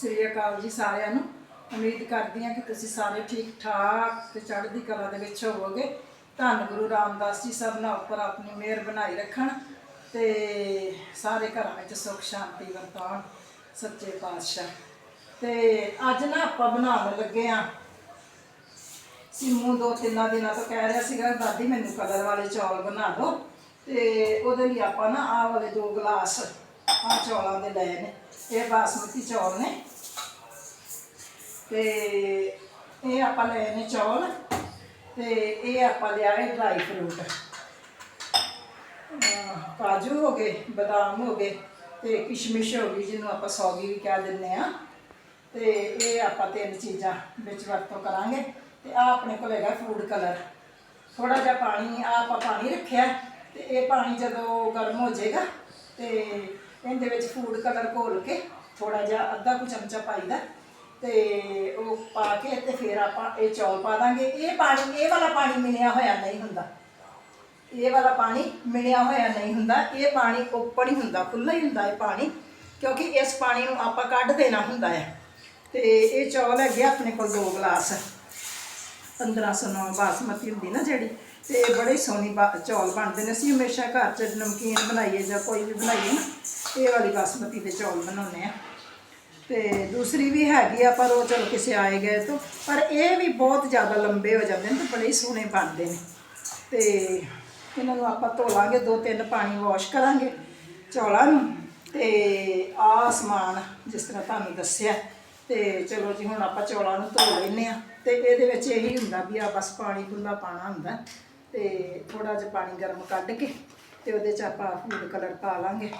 ਸ੍ਰੀ ਅਕਾਲ ਜੀ ਸਾਰਿਆਂ ਨੂੰ। ਉਮੀਦ ਕਰਦੀ ਹਾਂ ਕਿ ਤੁਸੀਂ ਸਾਰੇ ਠੀਕ ਠਾਕ ਤੇ ਚੜ੍ਹਦੀ ਕਲਾ ਦੇ ਵਿੱਚ ਹੋਵੋਗੇ। ਧੰਨ ਗੁਰੂ ਰਾਮਦਾਸ ਜੀ ਸਭ ਨਾਲ ਉੱਪਰ ਆਪਣੀ ਮਿਹਰ ਬਣਾਈ ਰੱਖਣ ਤੇ ਸਾਰੇ ਘਰਾਂ ਵਿੱਚ ਸੁੱਖ, ਸ਼ਾਂਤੀ ਵਰਤਾਉਣ ਸੱਚੇ ਪਾਤਸ਼ਾਹ। ਤੇ ਅੱਜ ਨਾ ਆਪਾਂ ਬਣਾਉਣ ਲੱਗੇ ਆ ਸਿਮੂ ਦੋ ਤਿੰਨਾਂ ਦਿਨਾਂ ਤੋਂ ਕਹਿ ਰਿਹਾ ਸੀਗਾ, ਦਾਦੀ, ਮੈਨੂੰ ਕਲਰ ਵਾਲੇ ਚੌਲ ਬਣਾ ਦਿਓ। ਤੇ ਉਹਦੇ ਲਈ ਆਪਾਂ ਨਾ ਆਹ ਵਾਲੇ ਦੋ ਗਲਾਸ ਆਹ ਚੌਲਾਂ ਦੇ ਲਏ ਨੇ। ਇਹ ਬਾਸਮਤੀ ਚੌਲ ਨੇ। ਤੇ ਇਹ ਆਪਾਂ ਲਏ ਨੇ ਚੌਲ ਤੇ ਇਹ ਆਪਾਂ ਲਿਆਏ ਡਰਾਈ ਫਰੂਟ ਕਾਜੂ ਹੋ ਗਏ, ਬਦਾਮ ਹੋ ਗਏ ਤੇ ਕਿਸ਼ਮਿਸ਼ ਹੋ ਗਈ, ਜਿਹਨੂੰ ਆਪਾਂ ਸੌਗੀ ਵੀ ਕਹਿ ਦਿੰਦੇ ਆ ਤੇ ਇਹ ਆਪਾਂ ਤਿੰਨ ਚੀਜ਼ਾਂ ਵਿੱਚ ਵਰਤੋਂ ਕਰਾਂਗੇ। ਤੇ ਆ ਆਪਣੇ ਕੋਲ ਹੈਗਾ ਫੂਡ ਕਲਰ ਥੋੜਾ ਜਿਹਾ ਪਾਣੀ ਆ ਆਪਾਂ ਪਾਣੀ ਰੱਖਿਆ ਤੇ ਇਹ ਪਾਣੀ ਜਦੋਂ ਗਰਮ ਹੋ ਜਾਏਗਾ ਤੇ ਇਹਦੇ ਵਿੱਚ ਫੂਡ ਕਲਰ ਘੋਲ ਕੇ ਥੋੜਾ ਜਿਹਾ ਅੱਧਾ ਕੁ ਚਮਚਾ ਪਾਈਦਾ। ਤੇ ਉਹ ਪਾ ਕੇ ਤੇ ਫਿਰ ਆਪਾਂ ਇਹ ਚੌਲ ਪਾ ਦਾਂਗੇ। ਇਹ ਪਾਣੀ, ਇਹ ਵਾਲਾ ਪਾਣੀ ਮਿਲਿਆ ਹੋਇਆ ਨਹੀਂ ਹੁੰਦਾ। ਇਹ ਵਾਲਾ ਪਾਣੀ ਮਿਲਿਆ ਹੋਇਆ ਨਹੀਂ ਹੁੰਦਾ। ਇਹ ਪਾਣੀ ਓਪਨ ਹੀ ਹੁੰਦਾ ਖੁੱਲਾ ਹੀ ਹੁੰਦਾ ਇਹ ਪਾਣੀ, ਕਿਉਂਕਿ ਇਸ ਪਾਣੀ ਨੂੰ ਆਪਾਂ ਕੱਢ ਦੇਣਾ ਹੁੰਦਾ ਹੈ। ਤੇ ਇਹ ਚੌਲ ਹੈਗੇ ਆ ਆਪਣੇ ਕੋਲ ਦੋ ਗਲਾਸ। 1509 ਬਾਸਮਤੀ ਹੁੰਦੀ ਨਾ ਜਿਹੜੀ, ਤੇ ਬੜੇ ਸੋਹਣੀ ਬਾ- ਚੌਲ ਬਣਦੇ ਨੇ। ਅਸੀਂ ਹਮੇਸ਼ਾ ਘਰ 'ਚ ਨਮਕੀਨ ਬਣਾਈਏ ਜਾਂ ਕੋਈ ਵੀ ਬਣਾਈਏ ਨਾ, ਇਹ ਵਾਲੀ ਬਾਸਮਤੀ ਦੇ ਚੌਲ ਬਣਾਉਂਦੇ ਆ। ਤੇ ਦੂਸਰੀ ਵੀ ਹੈਗੀ ਆ, ਪਰ ਉਹ ਚਲੋ ਕਿਸੇ ਆਏ ਗਏ ਤੋਂ। ਪਰ ਇਹ ਵੀ ਬਹੁਤ ਜ਼ਿਆਦਾ ਲੰਬੇ ਹੋ ਜਾਂਦੇ ਨੇ ਤੇ ਬੜੇ ਸੋਹਣੇ ਬਣਦੇ ਨੇ। ਤੇ ਇਹਨਾਂ ਨੂੰ ਆਪਾਂ ਧੋ ਲਾਂਗੇ ਦੋ ਤਿੰਨ ਪਾਣੀ ਵਾਸ਼ ਕਰਾਂਗੇ ਚੌਲਾਂ ਨੂੰ। ਤੇ ਆਹ ਸਮਾਨ ਜਿਸ ਤਰ੍ਹਾਂ ਤੁਹਾਨੂੰ ਦੱਸਿਆ, ਤੇ ਚਲੋ ਜੀ ਹੁਣ ਆਪਾਂ ਚੌਲਾਂ ਨੂੰ ਧੋ ਲੈਨੇ ਆ ਤੇ ਇਹਦੇ ਵਿੱਚ ਇਹੀ ਹੁੰਦਾ ਵੀ ਆ ਬਸ ਪਾਣੀ ਖੁੱਲਾ ਪਾਣਾ ਹੁੰਦਾ। ਤੇ ਥੋੜਾ ਜਿਹਾ ਪਾਣੀ ਗਰਮ ਕੱਢ ਕੇ ਤੇ ਉਹਦੇ ਚ ਆਪਾਂ ਫੂਡ ਕਲਰ ਪਾ ਲਾਂਗੇ।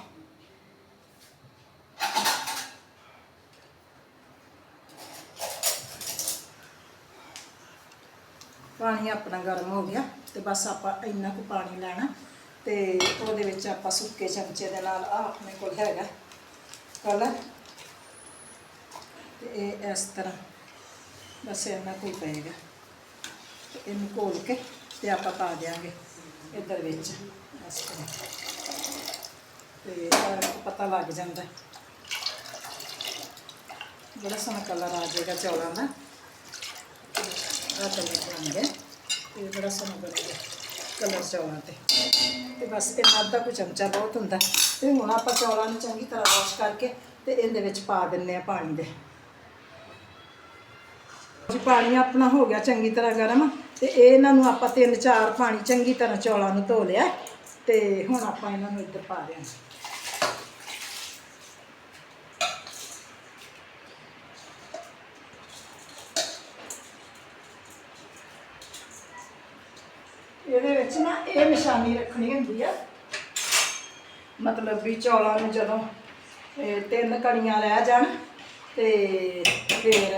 ਪਾਣੀ ਆਪਣਾ ਗਰਮ ਹੋ ਗਿਆ ਤੇ ਬਸ ਆਪਾਂ ਇੰਨਾ ਕੁ ਪਾਣੀ ਲੈਣਾ ਤੇ ਉਹਦੇ ਵਿੱਚ ਆਪਾਂ ਸੁੱਕੇ ਚਮਚੇ ਦੇ ਨਾਲ ਆ ਆਪਣੇ ਕੋਲ ਹੈਗਾ ਕਲਰ। ਤੇ ਇਹ ਇਸ ਤਰ੍ਹਾਂ ਬਸ ਇੰਨਾ ਕੁ ਪਏਗਾ। ਤੇ ਇਹਨੂੰ ਘੋਲ ਕੇ ਤੇ ਆਪਾਂ ਪਾ ਦਿਆਂਗੇ ਇੱਧਰ ਵਿੱਚ, ਇਸ ਤਰ੍ਹਾਂ। ਤੇ ਪਤਾ ਲੱਗ ਜਾਂਦਾ। ਬੜਾ ਸੋਹਣਾ ਕਲਰ ਆ ਜਾਏਗਾ ਚੌਲਾਂ ਦਾ। ਆ ਕਲਰ ਬਣ ਗਿਆ ਤੇ ਬੜਾ ਸੋਹਣਾ ਬਣੇਗਾ ਕਲਰ ਚੌਲਾਂ ਤੇ। ਤੇ ਬਸ ਇਹਨਾਂ ਅੱਧਾ ਕੁ ਚਮਚਾ ਬਹੁਤ ਹੁੰਦਾ। ਤੇ ਹੁਣ ਆਪਾਂ ਚੌਲਾਂ ਨੂੰ ਚੰਗੀ ਤਰ੍ਹਾਂ ਵਾਸ਼ ਕਰਕੇ ਤੇ ਇਹਦੇ ਵਿੱਚ ਪਾ ਦਿੰਨੇ ਆ ਪਾਣੀ ਦੇ। ਜੀ, ਪਾਣੀ ਆਪਣਾ ਹੋ ਗਿਆ ਚੰਗੀ ਤਰ੍ਹਾਂ ਗਰਮ ਤੇ ਇਹਨਾਂ ਨੂੰ ਆਪਾਂ ਤਿੰਨ ਚਾਰ ਪਾਣੀ ਚੰਗੀ ਤਰ੍ਹਾਂ ਚੌਲਾਂ ਨੂੰ ਧੋ ਲਿਆ। ਤੇ ਹੁਣ ਆਪਾਂ ਇਹਨਾਂ ਨੂੰ ਇੱਧਰ ਪਾ ਦਿਆਂਗੇ। ਇਹਦੇ ਵਿੱਚ ਨਾ ਇਹ ਨਿਸ਼ਾਨੀ ਰੱਖਣੀ ਹੁੰਦੀ ਆ। ਮਤਲਬ ਵੀ ਚੌਲਾਂ ਨੂੰ ਜਦੋਂ ਤਿੰਨ ਕਣੀਆਂ ਰਹਿ ਜਾਣ ਤੇ ਫਿਰ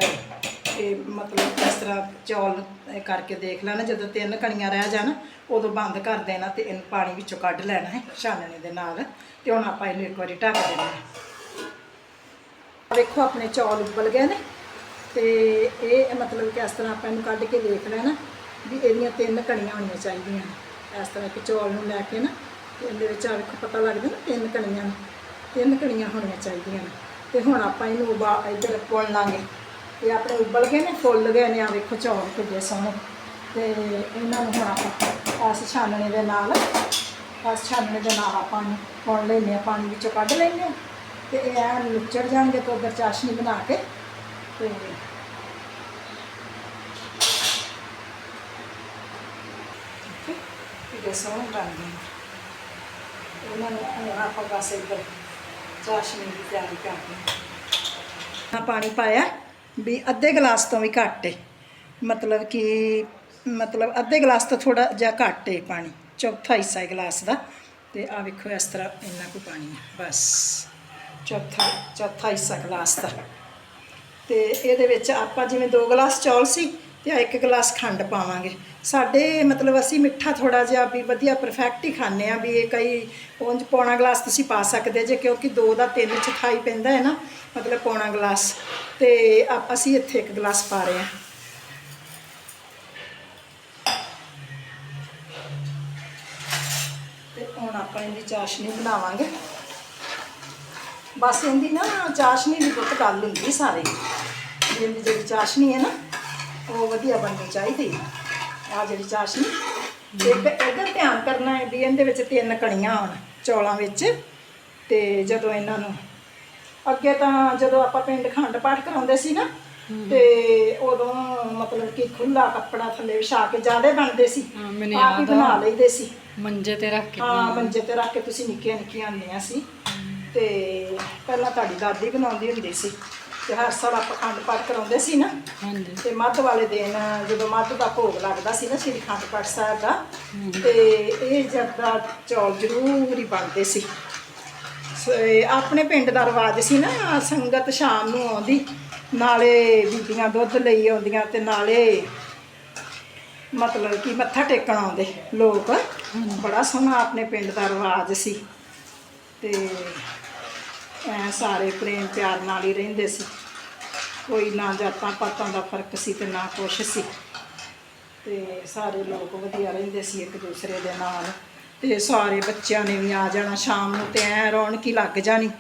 ਇਹ ਮਤਲਬ ਇਸ ਤਰ੍ਹਾਂ ਚੌਲ ਇਹ ਕਰਕੇ ਦੇਖ ਲੈਣਾ, ਜਦੋਂ ਤਿੰਨ ਕਣੀਆਂ ਰਹਿ ਜਾਣ, ਉਦੋਂ ਬੰਦ ਕਰ ਦੇਣਾ ਤੇ ਇਹਨੂੰ ਪਾਣੀ ਵਿੱਚੋਂ ਕੱਢ ਲੈਣਾ ਹੈ ਛਾਨਣੇ ਦੇ ਨਾਲ ਤੇ ਹੁਣ ਆਪਾਂ ਇਹਨੂੰ ਇੱਕ ਵਾਰੀ ਢੱਕ ਦੇਣਾ ਦੇਖੋ ਆਪਣੇ ਚੌਲ ਉਬਲ ਗਏ ਨੇ ਤੇ ਇਹ ਮਤਲਬ ਕਿ ਇਸ ਤਰ੍ਹਾਂ ਆਪਾਂ ਇਹਨੂੰ ਕੱਢ ਕੇ ਦੇਖ ਲੈਣਾ। ਵੀ ਇਹਦੀਆਂ ਤਿੰਨ ਕਣੀਆਂ ਹੋਣੀਆਂ ਚਾਹੀਦੀਆਂ। ਇਸ ਤਰ੍ਹਾਂ ਕਿ ਚੌਲ ਨੂੰ ਲੈ ਕੇ ਨਾ ਇਹਦੇ ਵਿੱਚ ਆ ਵੇਖੋ ਪਤਾ ਲੱਗਦਾ ਨਾ, ਤਿੰਨ ਕਣੀਆਂ ਨੇ। ਤਿੰਨ ਕਣੀਆਂ ਹੋਣੀਆਂ ਚਾਹੀਦੀਆਂ ਨੇ। ਤੇ ਹੁਣ ਆਪਾਂ ਇਹਨੂੰ ਉਬਾ, ਇੱਧਰ ਪੁਣ ਲਾਂਗੇ। ਇਹ ਆਪਣੇ ਉਬਲ ਗਏ ਨੇ, ਫੁੱਲ ਗਏ ਨੇ, ਆ ਵੇਖੋ ਚੌਲ ਕਿੱਡੇ ਸੋਹਣੇ। ਤੇ ਇਹਨਾਂ ਨੂੰ ਹੁਣ ਆਪਾਂ ਇਸ ਛਾਨਣੇ ਦੇ ਨਾਲ ਇਸ ਛਾਨਣੇ ਦੇ ਨਾਲ ਆਪਾਂ ਨੂੰ ਪੁਣ ਲੈਂਦੇ ਆ ਪਾਣੀ ਵਿੱਚੋਂ ਕੱਢ ਲੈਂਦੇ ਆ ਤੇ ਇਹ ਐ ਲੁੱਚੜ ਜਾਣਗੇ ਤਾਂ ਉਧਰ ਚਾਸ਼ਨੀ ਬਣਾ ਕੇ ਤੇ ਇਹ ਸੋਹਣੇ ਬਣਦੇ ਉਹਨਾਂ ਨੂੰ ਹੁਣ ਆਪਾਂ ਬਸ ਇੱਧਰ ਚਾਸ਼ਨੀ ਦੀ ਤਿਆਰੀ ਕਰਦੇ ਹਾਂ। ਪਾਣੀ ਪਾਇਆ ਵੀ ਅੱਧੇ ਗਲਾਸ ਤੋਂ ਵੀ ਘੱਟ ਏ। ਮਤਲਬ ਕਿ ਮਤਲਬ ਅੱਧੇ ਗਲਾਸ ਤੋਂ ਥੋੜਾ ਜਿਹਾ ਘੱਟ ਏ ਪਾਣੀ। ਚੌਥਾ ਹਿੱਸਾ ਹੈ ਗਲਾਸ ਦਾ। ਤੇ ਆ ਵੇਖੋ ਇਸ ਤਰ੍ਹਾਂ ਇੰਨਾ ਕੁ ਪਾਣੀ ਹੈ। ਬਸ। ਚੌਥਾ ਚੌਥਾ ਹਿੱਸਾ ਗਲਾਸ ਦਾ। ਤੇ ਇਹਦੇ ਵਿੱਚ ਆਪਾਂ ਜਿਵੇਂ ਦੋ ਗਲਾਸ ਚੌਲ ਸੀ ਤੇ ਆ ਇੱਕ ਗਲਾਸ ਖੰਡ ਪਾਵਾਂਗੇ। ਸਾਡੇ ਮਤਲਬ ਅਸੀਂ ਮਿੱਠਾ ਥੋੜਾ ਜਿਹਾ ਵੀ ਵਧੀਆ ਪਰਫੈਕਟ ਹੀ ਖਾਂਦੇ ਆ ਵੀ ਇਹ ਕਈ ਉਂਝ ਪੌਣਾ ਗਲਾਸ ਤੁਸੀਂ ਪਾ ਸਕਦੇ ਜੇ ਕਿਉਂਕਿ ਦੋ ਦਾ ਤਿੰਨ ਚੌਥਾਈ ਪੈਂਦਾ ਹੈ ਨਾ, ਮਤਲਬ ਪੌਣਾ ਗਲਾਸ। ਤੇ ਆਪ- ਅਸੀਂ ਇੱਥੇ ਇੱਕ ਗਲਾਸ ਪਾ ਰਹੇ ਹਾਂ। ਤੇ ਹੁਣ ਆਪਾਂ ਇਹਦੀ ਚਾਸ਼ਨੀ ਬਣਾਵਾਂਗੇ। ਬਸ ਇਹਦੀ ਨਾ ਚਾਸ਼ਨੀ ਦੀ ਬਹੁਤ ਗੱਲ ਹੁੰਦੀ ਸਾਰੇ। ਵੀ ਇਹਦੀ ਜਿਹੜੀ ਚਾਸ਼ਨੀ ਹੈ ਨਾ, ਉਹ ਵਧੀਆ ਬਣਨੀ ਚਾਹੀਦੀ ਆ ਜਿਹੜੀ ਚਾਸ਼ਨੀ। ਇੱਕ ਇਹਦਾ ਧਿਆਨ ਕਰਨਾ ਹੈ ਵੀ ਇਹਦੇ ਵਿੱਚ ਤਿੰਨ ਕਣੀਆਂ ਹੋਣ ਚੌਲਾਂ ਵਿੱਚ। ਤੇ ਜਦੋਂ ਇਹਨਾਂ ਨੂੰ ਅੱਗੇ ਤਾਂ ਜਦੋਂ ਆਪਾਂ ਪਿੰਡ ਖੰਡ ਪਾਠ ਕਰਾਉਂਦੇ ਸੀ ਨਾ ਤੇ ਉਦੋਂ ਮਤਲਬ ਕਿ ਖੁੱਲਾ ਕੱਪੜਾ ਥੱਲੇ ਵਿਛਾ ਕੇ ਜਿਆਦੇ ਬਣਦੇ ਸੀ। ਮੈਨੂੰ ਆਪ ਹੀ। ਬਣਾ ਲਈਦੇ ਸੀ। ਮੰਜੇ ਤੇ ਰੱਖ ਕੇ। ਹਾਂ ਮੰਜੇ ਤੇ ਰੱਖ ਕੇ ਤੁਸੀਂ ਨਿੱਕੀਆਂ ਨਿੱਕੀਆਂ ਆਉਂਦੀਆਂ ਸੀ। ਤੇ ਪਹਿਲਾਂ ਤੁਹਾਡੀ ਦਾਦੀ ਬਣਾਉਂਦੀ ਹੁੰਦੀ ਸੀ। ਤੇ ਹਰ ਸਾਲ ਆਪਾਂ ਖੰਡ ਪਾਠ ਕਰਾਉਂਦੇ ਸੀ ਨਾ। ਹਾਂਜੀ। ਤੇ ਮੱਧ ਵਾਲੇ ਦਿਨ ਜਦੋਂ ਮੱਧ ਦਾ ਭੋਗ ਲੱਗਦਾ ਸੀ ਨਾ ਸ੍ਰੀ ਖੰਡ ਪਾਠ ਸਾਹਿਬ ਦਾ ਤੇ ਇਹ ਜਰਦਾ ਚੌਲ ਜ਼ਰੂਰ ਹੀ ਬਣਦੇ ਸੀ। ਆਪਣੇ ਪਿੰਡ ਦਾ ਰਿਵਾਜ ਸੀ ਨਾ ਸੰਗਤ ਸ਼ਾਮ ਨੂੰ ਆਉਂਦੀ ਨਾਲੇ ਬੀਬੀਆਂ ਦੁੱਧ ਲਈ ਆਉਂਦੀਆਂ ਤੇ ਨਾਲੇ ਮਤਲਬ ਕਿ ਮੱਥਾ ਟੇਕਣ ਆਉਂਦੇ ਲੋਕ। ਬੜਾ ਸੋਹਣਾ ਆਪਣੇ ਪਿੰਡ ਦਾ ਰਿਵਾਜ ਸੀ। ਤੇ ਐ ਸਾਰੇ ਪ੍ਰੇਮ ਪਿਆਰ ਨਾਲ ਹੀ ਰਹਿੰਦੇ ਸੀ। ਕੋਈ ਨਾ ਜਾਤਾਂ ਪਾਤਾਂ ਦਾ ਫ਼ਰਕ ਸੀ ਤੇ ਨਾ ਕੁਛ ਸੀ। ਤੇ ਸਾਰੇ ਲੋਕ ਵਧੀਆ ਰਹਿੰਦੇ ਸੀ ਇੱਕ ਦੂਸਰੇ ਦੇ ਨਾਲ। ਤੇ ਸਾਰੇ ਬੱਚਿਆਂ ਨੇ ਵੀ ਆ ਜਾਣਾ ਸ਼ਾਮ ਨੂੰ ਤੇ ਐ ਰੌਣਕ ਹੀ ਲੱਗ ਜਾਣੀ।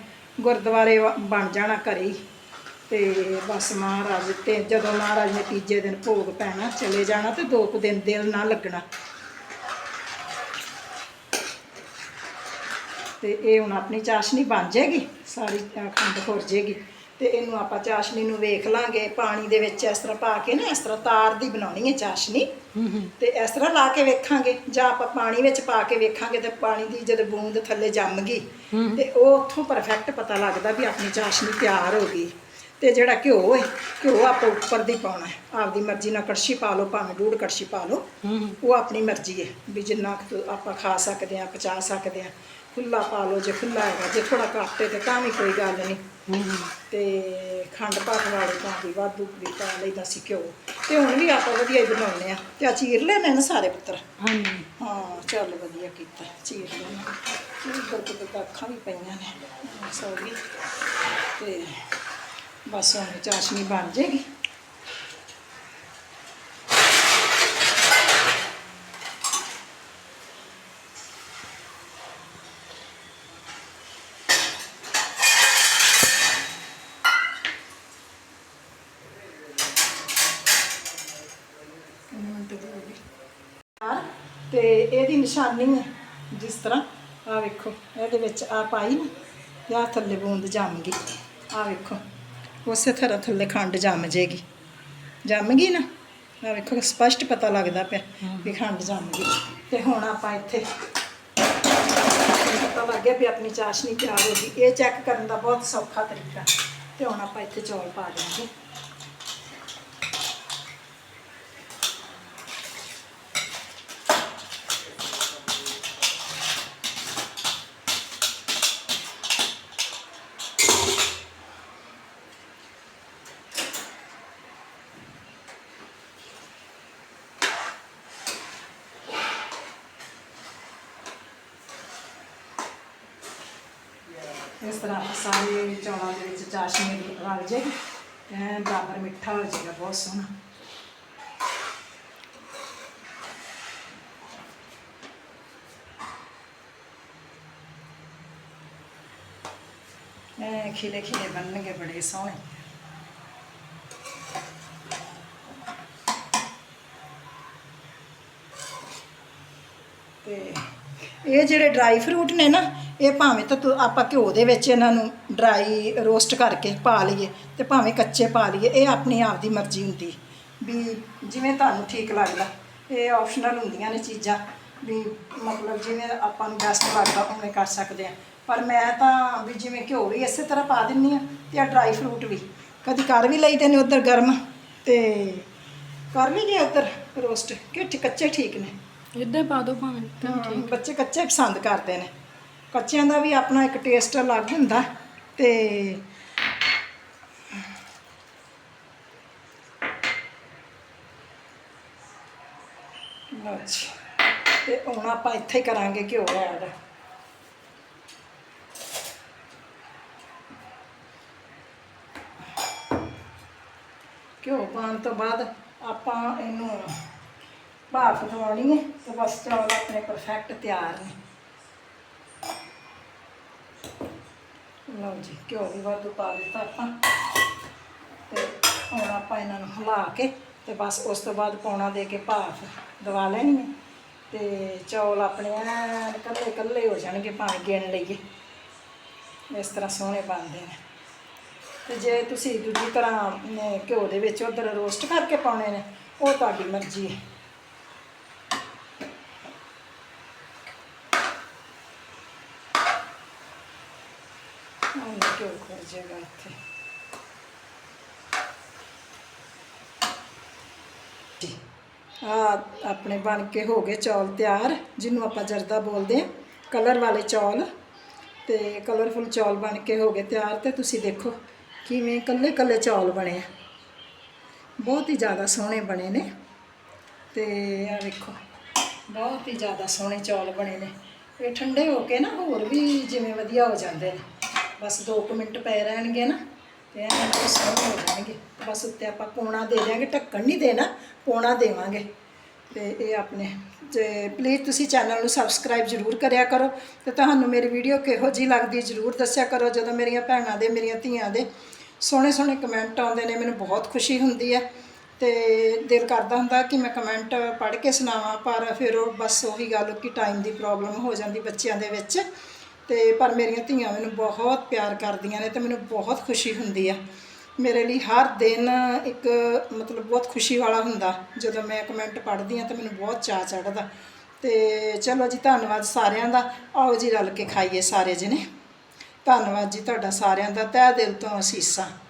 ਗੁਰਦੁਆਰੇ ਬਣ ਜਾਣਾ ਘਰੇ ਤੇ ਬਸ ਮਹਾਰਾਜ ਤੇ ਜਦੋਂ ਮਹਾਰਾਜ ਨੇ ਤੀਜੇ ਦਿਨ ਭੋਗ ਪੈਣਾ ਚਲੇ ਜਾਣਾ ਤੇ ਦੋ ਕੁ ਦਿਨ ਦਿਲ ਨਾ ਲੱਗਣਾ। ਤੇ ਇਹ ਹੁਣ ਆਪਣੀ ਚਾਸ਼ਨੀ ਬਣ ਜਾਏਗੀ ਸਾਰੀ ਅ, ਖੰਡ ਖੁਰ ਜਾਏਗੀ। ਤੇ ਇਹਨੂੰ ਆਪਾਂ ਚਾਸ਼ਨੀ ਨੂੰ ਵੇਖ ਲਾਂਗੇ ਪਾਣੀ ਦੇ ਵਿੱਚ ਇਸ ਤਰ੍ਹਾਂ ਪਾ ਕੇ ਨਾ ਇਸ ਤਰ੍ਹਾਂ ਤਾਰ ਦੀ ਬਣਾਉਣੀ ਹੈ ਚਾਸ਼ਨੀ। ਤੇ ਇਸ ਤਰ੍ਹਾਂ ਲਾ ਕੇ ਵੇਖਾਂਗੇ ਜਾਂ ਆਪਾਂ ਪਾਣੀ ਵਿੱਚ ਪਾ ਕੇ ਵੇਖਾਂਗੇ ਤੇ ਪਾਣੀ ਦੀ ਜਦੋਂ ਬੂੰਦ ਥੱਲੇ ਜੰਮ ਗਈ ਤੇ ਉਹ ਉੱਥੋਂ ਪਰਫੈਕਟ ਪਤਾ ਲੱਗਦਾ ਵੀ ਆਪਣੀ ਚਾਸ਼ਨੀ ਤਿਆਰ ਹੋ ਗਈ। ਤੇ ਜਿਹੜਾ ਘਿਓ ਹੈ ਘਿਓ ਆਪਾਂ ਉੱਪਰ ਦੀ ਪਾਉਣਾ ਹੈ। ਆਪਦੀ ਮਰਜ਼ੀ ਨਾਲ ਕੜਛੀ ਪਾ ਲਓ ਭਾਵੇਂ ਡੂਢ ਕੜਛੀ ਪਾ ਲਓ। ਉਹ ਆਪਣੀ ਮਰਜ਼ੀ ਹੈ ਵੀ ਜਿੰਨਾ ਆਪਾਂ ਖਾ ਸਕਦੇ ਹਾਂ ਪਚਾ ਸਕਦੇ ਹਾਂ। ਖੁੱਲਾ ਪਾ ਲਓ ਜੇ ਖੁੱਲਾ ਹੈਗਾ ਜੇ ਥੋੜਾ ਘੱਟ ਹੈ ਤੇ ਤਾਂ ਵੀ ਕੋਈ ਗੱਲ ਨਹੀਂ। ਤੇ ਖੰਡ ਪਾਠ ਵਾਲੇ ਤਾਂ ਵੀ ਵਾਧੂ ਵੀ ਪਾ ਲਈਦਾ ਸੀ ਘਿਓ। ਤੇ ਹੁਣ ਵੀ ਆਪਾਂ ਵਧੀਆ ਹੀ ਬਣਾਉਂਦੇ ਆ ਤੇ ਆ ਚੀਰ ਲੈਣੇ ਨੇ ਸਾਰੇ ਪੁੱਤਰ? ਹਾਂਜੀ। ਹਾਂ ਚੱਲ ਵਧੀਆ ਕੀਤਾ ਚੀਰ ਲੈਣਾ ਚੀਰ ਕਰਕੇ ਤਾਂ ਅੱਖਾਂ ਵੀ ਪਈਆਂ ਨੇ। ਸੌਰੀ ਤੇ ਬਸ ਹੁਣ ਚਾਸ਼ਨੀ ਬਣ ਜੇਗੀ। ਤੇ ਇਹਦੀ ਨਿਸ਼ਾਨੀ ਹੈ ਜਿਸ ਤਰ੍ਹਾਂ ਆ ਵੇਖੋ, ਇਹਦੇ ਵਿੱਚ ਆ ਪਾਈ ਨਾ, ਤੇ ਆਹ ਥੱਲੇ ਬੂੰਦ ਜੰਮ ਗਈ ਆ ਵੇਖੋ, ਉਸੇ ਤਰ੍ਹਾਂ ਥੱਲੇ ਖੰਡ ਜੰਮ ਜੇਗੀ। ਜੰਮ ਗਈ ਨਾ? ਆ ਵੇਖੋ, ਸਪਸ਼ਟ ਪਤਾ ਲੱਗਦਾ ਪਿਆ ਵੀ ਖੰਡ ਜੰਮ ਗਈ ਤੇ ਹੁਣ ਆਪਾਂ ਇੱਥੇ ਪਤਾ ਲੱਗ ਗਿਆ ਵੀ ਆਪਣੀ ਚਾਸ਼ਨੀ ਤਿਆਰ ਹੋ ਗਈ। ਇਹ ਚੈੱਕ ਕਰਨ ਦਾ ਬਹੁਤ ਸੌਖਾ ਤਰੀਕਾ। ਤੇ ਹੁਣ ਆਪਾਂ ਇੱਥੇ ਚੌਲ ਪਾ ਦਿਆਂਗੇ ਇਸ ਤਰ੍ਹਾਂ ਸਾਰੇ ਚੌਲਾਂ ਦੇ ਵਿੱਚ ਚਾਸ਼ਨੀ ਰਲ ਜਾਏਗੀ ਐ ਬਰਾਬਰ ਮਿੱਠਾ ਹੋ ਜਾਏਗਾ, ਬਹੁਤ ਸੋਹਣਾ। ਐ ਖਿਲੇ ਖਿਲੇ ਬਣਨਗੇ ਬੜੇ ਸੋਹਣੇ। ਤੇ ਇਹ ਜਿਹੜੇ ਡਰਾਈ ਫਰੂਟ ਨੇ ਨਾ ਇਹ ਭਾਵੇਂ ਤਾਂ ਤੂੰ- ਆਪਾਂ ਘਿਓ ਦੇ ਵਿੱਚ ਇਹਨਾਂ ਨੂੰ ਡਰਾਈ ਰੋਸਟ ਕਰਕੇ ਪਾ ਲਈਏ ਤੇ ਭਾਵੇਂ ਕੱਚੇ ਪਾ ਲਈਏ ਇਹ ਆਪਣੀ ਆਪ ਦੀ ਮਰਜ਼ੀ ਹੁੰਦੀ। ਵੀ ਜਿਵੇਂ ਤੁਹਾਨੂੰ ਠੀਕ ਲੱਗਦਾ ਇਹ ਆਪਸ਼ਨਲ ਹੁੰਦੀਆਂ ਨੇ ਚੀਜ਼ਾਂ। ਵੀ ਮਤਲਬ ਜਿਵੇਂ ਆਪਾਂ ਨੂੰ ਬੈਸਟ ਲੱਗਦਾ ਉਵੇਂ ਕਰ ਸਕਦੇ ਆ। ਪਰ ਮੈਂ ਤਾਂ ਵੀ ਜਿਵੇਂ ਘਿਓ ਵੀ ਇਸੇ ਤਰ੍ਹਾਂ ਪਾ ਦਿੰਨੀ ਆ ਤੇ ਆ ਡਰਾਈ ਫਰੂਟ ਵੀ। ਕਦੀ ਕਰ ਵੀ ਲਈਦੇ ਨੇ ਉਧਰ ਗਰਮ ਤੇ ਕਰ ਵੀ ਲਿਆ ਉਧਰ ਰੋਸਟ ਕਿ ਠੀ- ਕੱਚੇ ਠੀਕ ਨੇ। ਇੱਦਾਂ ਪਾ ਦੋ ਭਾਵੇਂ ਤਾਂ ਬੱਚੇ ਕੱਚੇ ਪਸੰਦ ਕਰਦੇ ਨੇ। ਕੱਚਿਆਂ ਦਾ ਵੀ ਆਪਣਾ ਇੱਕ ਟੇਸਟ ਅਲੱਗ ਹੁੰਦਾ ਤੇ ਅੱਛਾ ਜੀ। ਤੇ ਹੁਣ ਆਪਾਂ ਇੱਥੇ ਹੀ ਕਰਾਂਗੇ ਘਿਓ ਐਡ। ਘਿਓ ਪਾਉਣ ਤੋਂ ਬਾਅਦ ਆਪਾਂ ਇਹਨੂੰ ਭਾਫ ਦਵਾਉਣੀ ਹੈ ਤੇ ਬਸ ਚੌਲ ਆਪਣੇ ਪਰਫੈਕਟ ਤਿਆਰ ਨੇ। ਲਓ ਜੀ, ਘਿਓ ਵੀ ਵਾਧੂ ਪਾ ਦਿੱਤਾ ਆਪਾਂ। ਤੇ ਹੁਣ ਆਪਾਂ ਇਹਨਾਂ ਨੂੰ ਹਿਲਾ ਕੇ ਤੇ ਬਸ ਉਸ ਤੋਂ ਬਾਅਦ ਪੌਣਾ ਦੇ ਕੇ ਭਾਫ ਦਵਾ ਲੈਣੀ ਹੈ। ਤੇ ਚੌਲ ਆਪਣੇ ਐਨ ਕੱਲੇ ਕੱਲੇ ਹੋ ਜਾਣਗੇ ਪਾਣੀ ਗਿਣ ਲਈਏ। ਇਸ ਤਰ੍ਹਾਂ ਸੋਹਣੇ ਬਣਦੇ ਨੇ। ਤੇ ਜੇ ਤੁਸੀਂ ਦੂਜੀ ਤਰ੍ਹਾਂ ਘਿਓ ਦੇ ਵਿੱਚ ਉਧਰ ਰੋਸਟ ਕਰਕੇ ਪਾਉਣੇ ਨੇ, ਉਹ ਤੁਹਾਡੀ ਮਰਜ਼ੀ ਹੈ ਹੁਣ ਘਿਓ ਖੁਰ ਜਾਏਗਾ ਇੱਥੇ ਆ ਆਪਣੇ ਬਣ ਕੇ ਹੋ ਗਏ ਚੌਲ ਤਿਆਰ, ਜਿਹਨੂੰ ਆਪਾਂ ਜਰਦਾ ਬੋਲਦੇ ਆ ਕਲਰ ਵਾਲੇ ਚੌਲ। ਤੇ ਕਲਰਫੁਲ ਚੌਲ ਬਣ ਕੇ ਹੋ ਗਏ ਤਿਆਰ ਤੇ ਤੁਸੀਂ ਦੇਖੋ ਕਿਵੇਂ ਕੱਲੇ ਕੱਲੇ ਚੌਲ ਬਣੇ ਆ। ਬਹੁਤ ਹੀ ਜ਼ਿਆਦਾ ਸੋਹਣੇ ਬਣੇ ਨੇ। ਤੇ ਆ ਵੇਖੋ, ਬਹੁਤ ਹੀ ਜ਼ਿਆਦਾ ਸੋਹਣੇ ਚੌਲ ਬਣੇ ਨੇ। ਇਹ ਠੰਡੇ ਹੋ ਕੇ ਨਾ ਹੋਰ ਵੀ ਜਿਵੇਂ ਵਧੀਆ ਹੋ ਜਾਂਦੇ ਨੇ। ਬਸ 2 ਮਿੰਟ ਪਏ ਰਹਿਣਗੇ ਨਾ, ਤੇ ਐਨ ਬਹੁਤ ਸੋਹਣੇ ਹੋ ਜਾਣਗੇ। ਬਸ ਉੱਤੇ ਆਪਾਂ ਪੋਣਾ ਦੇ ਦਿਆਂਗੇ, ਢੱਕਣ ਨਹੀਂ ਦੇਣਾ, ਪੋਣਾ ਦੇਵਾਂਗੇ। ਤੇ ਇਹ ਆਪਣੇ, ਤੇ ਪਲੀਜ਼ ਤੁਸੀਂ ਚੈਨਲ ਨੂੰ ਸਬਸਕ੍ਰਾਈਬ ਜ਼ਰੂਰ ਕਰਿਆ ਕਰੋ, ਤੇ ਤੁਹਾਨੂੰ ਮੇਰੀ ਵੀਡੀਓ ਕਿਹੋ ਜੀ ਲੱਗਦੀ ਜ਼ਰੂਰ ਦੱਸਿਆ ਕਰੋ, ਜਦੋਂ ਮੇਰੀਆਂ ਭੈਣਾਂ ਦੇ, ਮੇਰੀਆਂ ਧੀਆਂ ਦੇ ਸੋਹਣੇ ਸੋਹਣੇ ਕਮੈਂਟ ਆਉਂਦੇ ਨੇ, ਮੈਨੂੰ ਬਹੁਤ ਖੁਸ਼ੀ ਹੁੰਦੀ ਹੈ। ਤੇ ਦਿਲ ਕਰਦਾ ਹੁੰਦਾ ਕਿ ਮੈਂ ਕਮੈਂਟ ਪੜ੍ਹ ਕੇ ਸੁਣਾਵਾਂ, ਪਰ ਫਿਰ ਉਹ ਬਸ ਉਹੀ ਗੱਲ ਕਿ ਟਾਈਮ ਦੀ ਪ੍ਰੋਬਲਮ ਹੋ ਜਾਂਦੀ ਬੱਚਿਆਂ ਦੇ ਵਿੱਚ। ਤੇ ਪਰ ਮੇਰੀਆਂ ਧੀਆਂ ਮੈਨੂੰ ਬਹੁਤ ਪਿਆਰ ਕਰਦੀਆਂ ਨੇ ਤੇ ਮੈਨੂੰ ਬਹੁਤ ਖੁਸ਼ੀ ਹੁੰਦੀ ਆ। ਮੇਰੇ ਲਈ ਹਰ ਦਿਨ ਇੱਕ ਮਤਲਬ ਬਹੁਤ ਖੁਸ਼ੀ ਵਾਲਾ ਹੁੰਦਾ। ਜਦੋਂ ਮੈਂ ਕਮੈਂਟ ਪੜ੍ਹਦੀ ਆ ਤਾਂ ਮੈਨੂੰ ਬਹੁਤ ਚਾਅ ਚੜ੍ਹਦਾ। ਤੇ ਚਲੋ ਜੀ, ਧੰਨਵਾਦ ਸਾਰਿਆਂ ਦਾ। ਆਓ ਜੀ, ਰਲ ਕੇ ਖਾਈਏ ਸਾਰੇ ਜਣੇ। ਧੰਨਵਾਦ ਜੀ ਤੁਹਾਡਾ ਸਾਰਿਆਂ ਦਾ। ਤਹਿ ਦਿਲ ਤੋਂ ਅਸੀਸਾਂ।